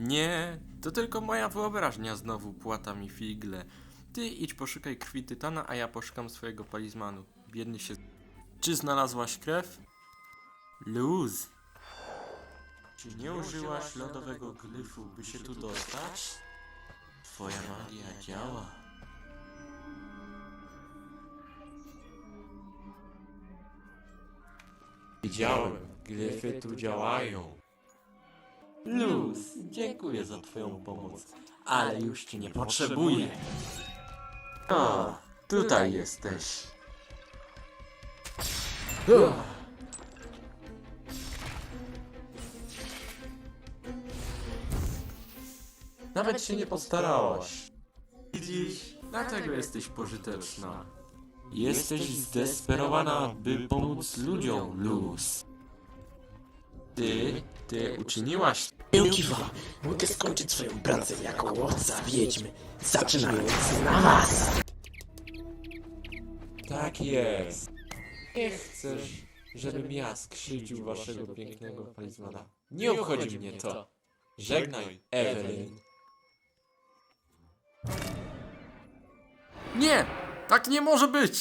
Nie, to tylko moja wyobraźnia znowu płata mi figle. Ty idź poszukaj krwi tytana, a ja poszukam swojego palizmanu. Biedny się... Czy znalazłaś krew? Luz. Czy nie użyłaś lodowego glyfu, by się tu dostać? Twoja magia działa. Widziałem, glyfy tu działają. Luz, dziękuję za twoją pomoc, ale już ci nie potrzebuję. O, tutaj jesteś. Nawet się nie postarałaś. Widzisz, dlatego jesteś pożyteczna. Jesteś zdesperowana, by pomóc ludziom, Luz. Ty, ty uczyniłaś Miłkiwa, mogę skończyć swoją pracę jako łowca wiedźmy, zaczynając na was! Tak jest. Nie chcesz, żebym ja skrzywdził waszego pięknego palizmana. Nie obchodzi mnie to. Żegnaj, Evelyn. Nie! Tak nie może być!